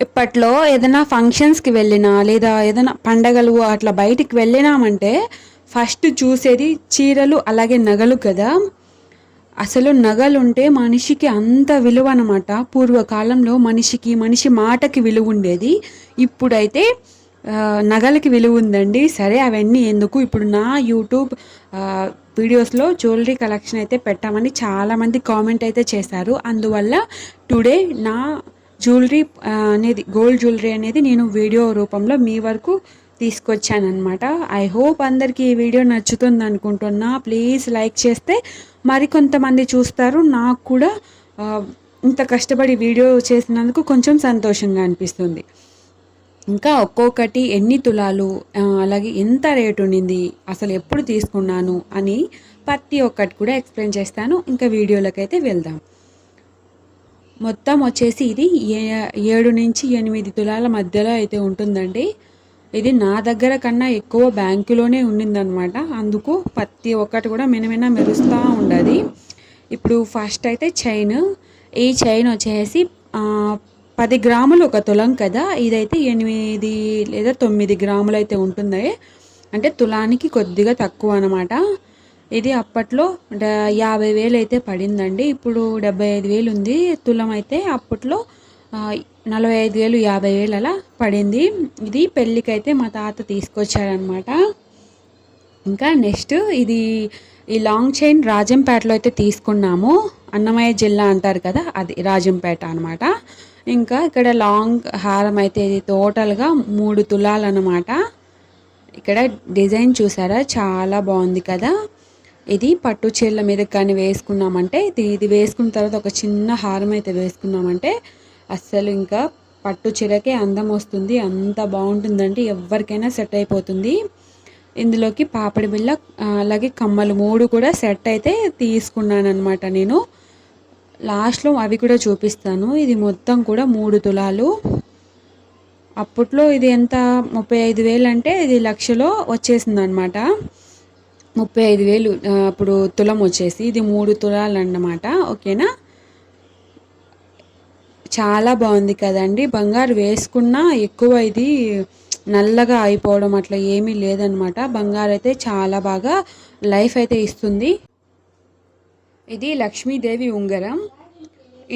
ఇప్పట్లో ఏదైనా ఫంక్షన్స్కి వెళ్ళినా లేదా ఏదైనా పండగలు అట్లా బయటికి వెళ్ళినామంటే ఫస్ట్ చూసేది చీరలు అలాగే నగలు కదా. అసలు నగలు ఉంటే మనిషికి అంత విలువ అనమాట పూర్వకాలంలో మనిషికి మనిషి మాటకి విలువ ఉండేది ఇప్పుడైతే నగలకి విలువ ఉందండి సరే అవన్నీ ఎందుకు? ఇప్పుడు నా యూట్యూబ్ వీడియోస్లో జ్యువెలరీ కలెక్షన్ అయితే పెట్టామని చాలామంది కామెంట్ అయితే చేశారు. అందువల్ల టుడే నా జ్యువెలరీ అనేది గోల్డ్ జ్యువెలరీ అనేది నేను వీడియో రూపంలో మీ వరకు తీసుకొచ్చానమాట ఐ హోప్ అందరికీ ఈ వీడియో నచ్చుతుంది అనుకుంటున్నా. ప్లీజ్ లైక్ చేస్తే మరికొంతమంది చూస్తారు. నాకు కూడా ఇంత కష్టపడి వీడియో చేసినందుకు కొంచెం సంతోషంగా అనిపిస్తుంది. ఇంకా ఒక్కొక్కటి ఎన్ని తులాలు అలాగే ఎంత రేటు ఉండింది అసలు ఎప్పుడు తీసుకున్నాను అని ప్రతి ఒక్కటి కూడా ఎక్స్ప్లెయిన్ చేస్తాను. ఇంకా వీడియోలకైతే వెళ్దాం. మొత్తం వచ్చేసి ఇది ఏ- ఏడు నుంచి ఎనిమిది తులాల మధ్యలో అయితే ఉంటుందండి. ఇది నా దగ్గర కన్నా ఎక్కువ బ్యాంకులోనే ఉండిందనమాట అందుకు ప్రతి ఒక్కటి కూడా మినమిన మెరుస్తూ ఉండదు. ఇప్పుడు ఫస్ట్ అయితే చైన్. ఈ చైన్ వచ్చేసి పది గ్రాములు ఒక తులం కదా. ఇదైతే ఎనిమిది లేదా తొమ్మిది గ్రాములు అయితే ఉంటుంది అంటే తులానికి కొద్దిగా తక్కువ అనమాట ఇది అప్పట్లో డ- యాభై వేలు అయితే పడిందండి. ఇప్పుడు డెబ్బై ఐదు వేలు ఉంది తులం అయితే అప్పట్లో నలభై ఐదు వేలు యాభై వేలు అలా పడింది. ఇది పెళ్ళికైతే మా తాత తీసుకొచ్చారనమాట ఇంకా నెక్స్ట్ ఇది ఈ లాంగ్ చైన్ రాజంపేటలో అయితే తీసుకున్నాము. అన్నమయ్య జిల్లా అంటారు కదా అది రాజంపేట అనమాట ఇంకా ఇక్కడ లాంగ్ హారం అయితే ఇది టోటల్గా మూడు తులాలు అనమాట ఇక్కడ డిజైన్ చూసారా? చాలా బాగుంది కదా. ఇది పట్టు చీరల మీద కానీ వేసుకున్నామంటే ఇది ఇది వేసుకున్న తర్వాత ఒక చిన్న హారం అయితే వేసుకున్నామంటే అస్సలు ఇంకా పట్టు చీరకే అందం వస్తుంది అంత బాగుంటుందండి ఎవరికైనా సెట్ అయిపోతుంది. ఇందులోకి పాపడి బిళ్ళ అలాగే కమ్మలు మూడు కూడా సెట్ అయితే తీసుకున్నాను అనమాట నేను. లాస్ట్లో అవి కూడా చూపిస్తాను. ఇది మొత్తం కూడా మూడు తులాలు. అప్పట్లో ఇది ఎంత? ముప్పై ఐదు వేలు అంటే ఇది లక్షలో వచ్చేసింది అనమాట ముప్పై ఐదు వేలు ఇప్పుడు అప్పుడు తులం వచ్చేసి ఇది మూడు తులాలు అన్నమాట ఓకేనా? చాలా బాగుంది కదండి. బంగారు వేసుకున్నా ఎక్కువ ఇది నల్లగా అయిపోవడం అట్లా ఏమీ లేదనమాట బంగారు అయితే చాలా బాగా లైఫ్ అయితే ఇస్తుంది. ఇది లక్ష్మీదేవి ఉంగరం.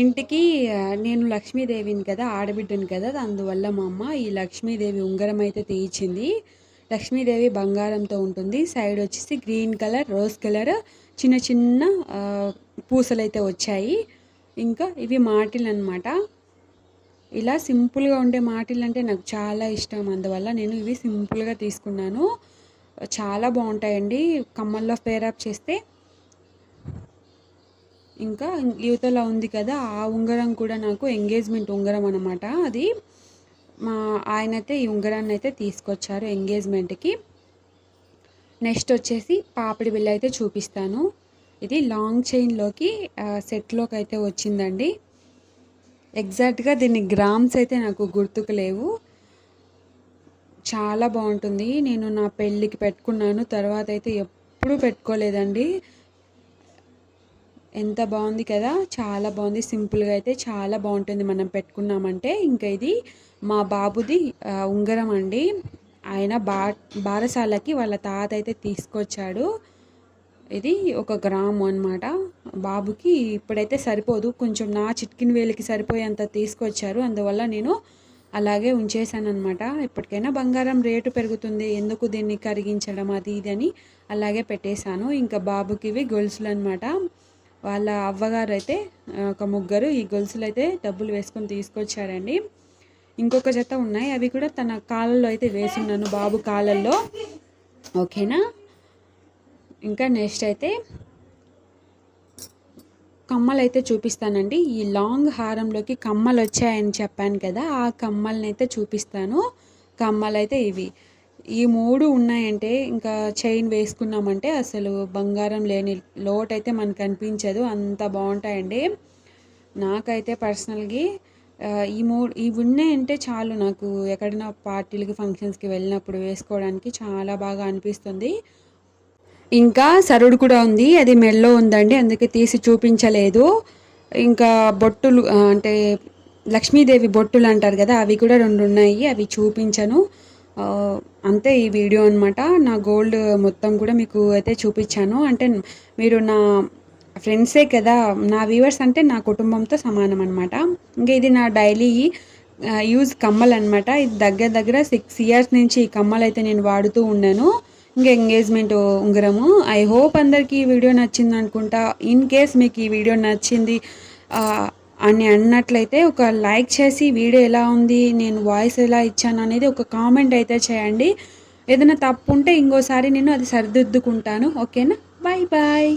ఇంటికి నేను లక్ష్మీదేవిని కదా ఆడబిడ్డను కదా అందువల్ల మా అమ్మ ఈ లక్ష్మీదేవి ఉంగరం అయితే తీయించింది. లక్ష్మీదేవి బంగారంతో ఉంటుంది. సైడ్ వచ్చేసి గ్రీన్ కలర్ రోజ్ కలర్ చిన్న చిన్న పూసలు అయితే వచ్చాయి. ఇంకా ఇవి మాటిల్ అనమాట ఇలా సింపుల్గా ఉండే మాటిల్ అంటే నాకు చాలా ఇష్టం. అందువల్ల నేను ఇవి సింపుల్గా తీసుకున్నాను. చాలా బాగుంటాయండి. కమ్మల్లో పేరప్ చేస్తే. ఇంకా యువతల ఉంది కదా ఆ ఉంగరం కూడా నాకు ఎంగేజ్మెంట్ ఉంగరం అనమాట అది. మా ఆయన అయితే ఈ ఉంగరాన్ని అయితే తీసుకొచ్చారు ఎంగేజ్మెంట్కి. నెక్స్ట్ వచ్చేసి పాపిడి బిల్ల అయితే చూపిస్తాను. ఇది లాంగ్ చైన్లోకి సెట్లోకి అయితే వచ్చిందండి. ఎగ్జాక్ట్గా దీని గ్రామ్స్ అయితే నాకు గుర్తుకు లేవు. చాలా బాగుంటుంది. నేను నా పెళ్ళికి పెట్టుకున్నాను. తర్వాత అయితే ఎప్పుడూ పెట్టుకోలేదండి. ఎంత బాగుంది కదా చాలా బాగుంది. సింపుల్గా అయితే చాలా బాగుంటుంది మనం పెట్టుకున్నామంటే. ఇంకా ఇది మా బాబుది ఉంగరం అండి. ఆయన బా బారసాలకి వాళ్ళ తాత అయితే తీసుకొచ్చాడు. ఇది ఒక గ్రాము అన్నమాట. బాబుకి ఇప్పుడైతే సరిపోదు. కొంచెం నా చిట్కిన వేలికి సరిపోయేంత తీసుకొచ్చారు. అందువల్ల నేను అలాగే ఉంచేసాను అనమాట ఇప్పటికైనా బంగారం రేటు పెరుగుతుంది. ఎందుకు దీన్ని కరిగించడం అది ఇది అని అలాగే పెట్టేశాను. ఇంకా బాబుకి ఇవి గొలుసులు అనమాట వాళ్ళ అవ్వగారు అయితే ఒక ముగ్గురు ఈ గొలుసులు అయితే డబ్బులు వేసుకొని తీసుకొచ్చారండి. ఇంకొక జత ఉన్నాయి. అవి కూడా తన కాళ్ళల్లో అయితే వేసున్నాను బాబు కాళ్ళల్లో. ఓకేనా? ఇంకా నెక్స్ట్ అయితే కమ్మలు అయితే చూపిస్తానండి. ఈ లాంగ్ హారంలోకి కమ్మలు వచ్చాయని చెప్పాను కదా ఆ కమ్మల్ని అయితే చూపిస్తాను. కమ్మలు అయితే ఇవి. ఈ మూడు ఉన్నాయంటే ఇంకా చైన్ వేసుకున్నామంటే అసలు బంగారం లేని లోటు అయితే మనకు అనిపించదు. అంత బాగుంటాయండి. నాకైతే పర్సనల్గా ఈ మూడు ఇవి ఉన్నాయంటే చాలు నాకు ఎక్కడైనా పార్టీలకి ఫంక్షన్స్కి వెళ్ళినప్పుడు వేసుకోవడానికి చాలా బాగా అనిపిస్తుంది. ఇంకా సరుడు కూడా ఉంది. అది మెల్లో ఉందండి. అందుకే తీసి చూపించలేదు. ఇంకా బొట్టులు అంటే లక్ష్మీదేవి బొట్టులు అంటారు కదా అవి కూడా రెండు ఉన్నాయి. అవి చూపించను. అంతే ఈ వీడియో అనమాట నా గోల్డ్ మొత్తం కూడా మీకు అయితే చూపించాను. అంటే మీరు నా ఫ్రెండ్సే కదా నా వ్యూవర్స్ అంటే నా కుటుంబంతో సమానం అనమాట ఇంకా ఇది నా డైలీ యూజ్ కమ్మలు అనమాట ఇది దగ్గర దగ్గర సిక్స్ ఇయర్స్ నుంచి ఈ కమ్మలు అయితే నేను వాడుతూ ఉన్నాను. ఇంకా ఎంగేజ్మెంట్ ఉంగరము. ఐ హోప్ అందరికీ ఈ వీడియో నచ్చింది అనుకుంటా ఇన్ కేస్ మీకు ఈ వీడియో నచ్చింది అని అన్నట్లయితే ఒక లైక్ చేసి వీడియో ఎలా ఉంది నేను వాయిస్ ఎలా ఇచ్చాను అనేది ఒక కామెంట్ అయితే చేయండి. ఏదైనా తప్పు ఉంటే ఇంకోసారి నేను అది సరిదిద్దుకుంటాను. ఓకేనా? Bye bye.